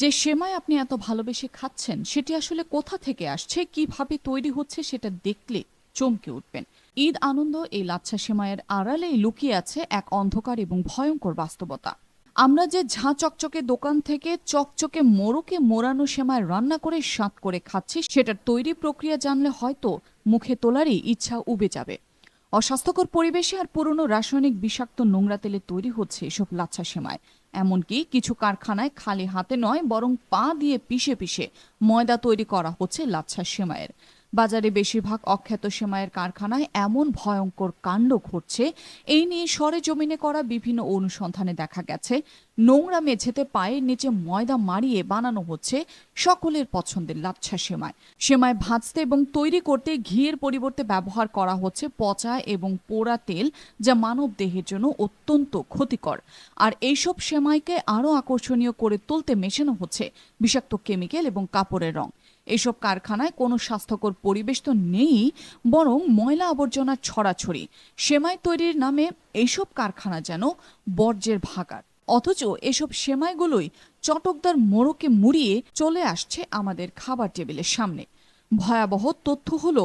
যে সেমাই আপনি এত ভালোবেসে খাচ্ছেন, সেটি আসলে কোথা থেকে আসছে, কীভাবে তৈরি হচ্ছে সেটা দেখলে চমকে উঠবেন। ঈদ আনন্দ এই লাচ্ছা সেমাইয়ের আড়ালেই লুকিয়ে আছে এক অন্ধকার এবং ভয়ঙ্কর বাস্তবতা। আমরা যে ঝাঁ চকচকে দোকান থেকে চকচকে মোড়কে মোড়ানো সেমায় রান্না করে স্বাদ করে খাচ্ছি, সেটার তৈরি প্রক্রিয়া জানলে হয়তো মুখে তোলারই ইচ্ছা উবে যাবে। অস্বাস্থ্যকর পরিবেশে আর পুরনো রাসায়নিক বিষাক্ত নোংরা তেলে তৈরি হচ্ছে এসব লাচ্ছা সেমাই। এমনকি কিছু কারখানায় খালি হাতে নয়, বরং পা দিয়ে পিষে পিষে ময়দা তৈরি করা হচ্ছে লাচ্ছা সেমাইয়ের। বাজারে বেশিরভাগ অখ্যাত সেমাইয়ের কারখানায় এমন ভয়ঙ্কর কাণ্ড ঘটছে। এই নিয়ে সরেজমিনে করা বিভিন্ন অনুসন্ধানে দেখা গেছে, নোংরা মেঝেতে পায়ের নিচে ময়দা মারিয়ে বানানো হচ্ছে সকলের পছন্দের লাচ্ছা সেমাই। সেমাই ভাজতে এবং তৈরি করতে ঘিয়ের পরিবর্তে ব্যবহার করা হচ্ছে পচা এবং পোড়া তেল, যা মানব দেহের জন্য অত্যন্ত ক্ষতিকর। আর এইসব সেমাইকে আরও আকর্ষণীয় করে তুলতে মেশানো হচ্ছে বিষাক্ত কেমিক্যাল এবং কাপড়ের রং। এসব কারখানায় কোনো স্বাস্থ্যকর পরিবেশ তো নেই, বরং ময়লা আবর্জনা ছড়াছড়ি। সেমাই তৈরির নামে এইসব কারখানা যেন বর্জ্যের ভাগার অথচ এসব সেমাইগুলোই চটকদার মোড়কে মুড়িয়ে চলে আসছে আমাদের খাবার টেবিলের সামনে। ভয়াবহ তথ্য হলো,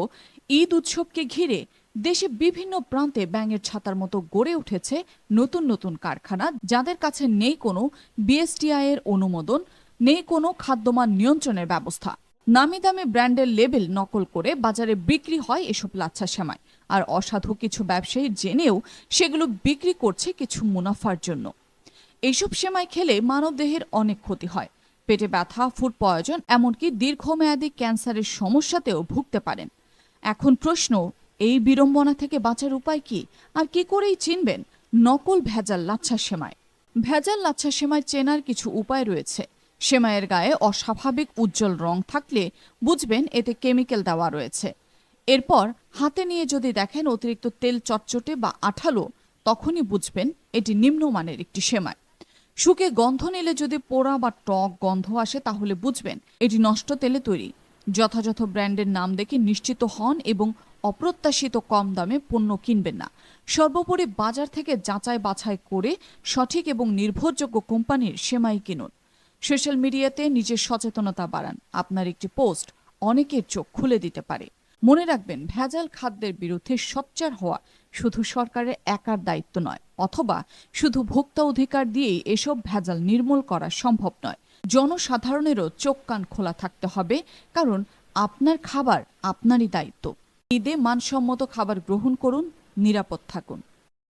ঈদ উৎসবকে ঘিরে দেশে বিভিন্ন প্রান্তে ব্যাঙের ছাতার মতো গড়ে উঠেছে নতুন নতুন কারখানা, যাদের কাছে নেই কোনো বিএসটিআই এর অনুমোদন, নেই কোনো খাদ্যমান নিয়ন্ত্রণের ব্যবস্থা। নামি দামি ব্র্যান্ডের লেবেল নকল করে বাজারে বিক্রি হয় এসব লাচ্ছা সেমাই। আর অসাধু কিছু ব্যবসায়ী জেনেও সেগুলো বিক্রি করছে কিছু মুনাফার জন্য। এইসব সেমাই খেলে মানবদেহের অনেক ক্ষতি হয়। পেটে ব্যথা, ফুড পয়জন, এমনকি দীর্ঘমেয়াদী ক্যান্সারের সমস্যাতেও ভুগতে পারেন। এখন প্রশ্ন, এই বিড়ম্বনা থেকে বাঁচার উপায় কি? আর কি করেই চিনবেন নকল ভেজাল লাচ্ছা সেমাই? ভেজাল লাচ্ছা সেমাই চেনার কিছু উপায় রয়েছে। সেমাইয়ের গায়ে অস্বাভাবিক উজ্জ্বল রং থাকলে বুঝবেন এতে কেমিক্যাল দেওয়া রয়েছে। এরপর হাতে নিয়ে যদি দেখেন অতিরিক্ত তেল চটচটে বা আঠালো, তখনই বুঝবেন এটি নিম্নমানের একটি সেমাই। শুকে গন্ধ নিলে যদি পোড়া বা টক গন্ধ আসে, তাহলে বুঝবেন এটি নষ্ট তেলে তৈরি। যথাযথ ব্র্যান্ডের নাম দেখে নিশ্চিত হন এবং অপ্রত্যাশিত কম দামে পণ্য কিনবেন না। সর্বোপরি বাজার থেকে যাচাই বাছাই করে সঠিক এবং নির্ভরযোগ্য কোম্পানির সেমাই কিনুন। সোশ্যাল মিডিয়াতে নিজের সচেতনতা বাড়ান। আপনার একটি পোস্ট অনেকের চোখ খুলে দিতে পারে। মনে রাখবেন, ভেজাল খাদ্যের বিরুদ্ধে সোচ্চার হওয়া শুধু সরকারের একার দায়িত্ব নয়, অথবা শুধু ভোক্তা অধিকার দিয়েই এসব ভেজাল নির্মূল করা সম্ভব নয়। জনসাধারণেরও চোখ কান খোলা থাকতে হবে, কারণ আপনার খাবার আপনারই দায়িত্ব। ঈদে মানসম্মত খাবার গ্রহণ করুন, নিরাপদ থাকুন।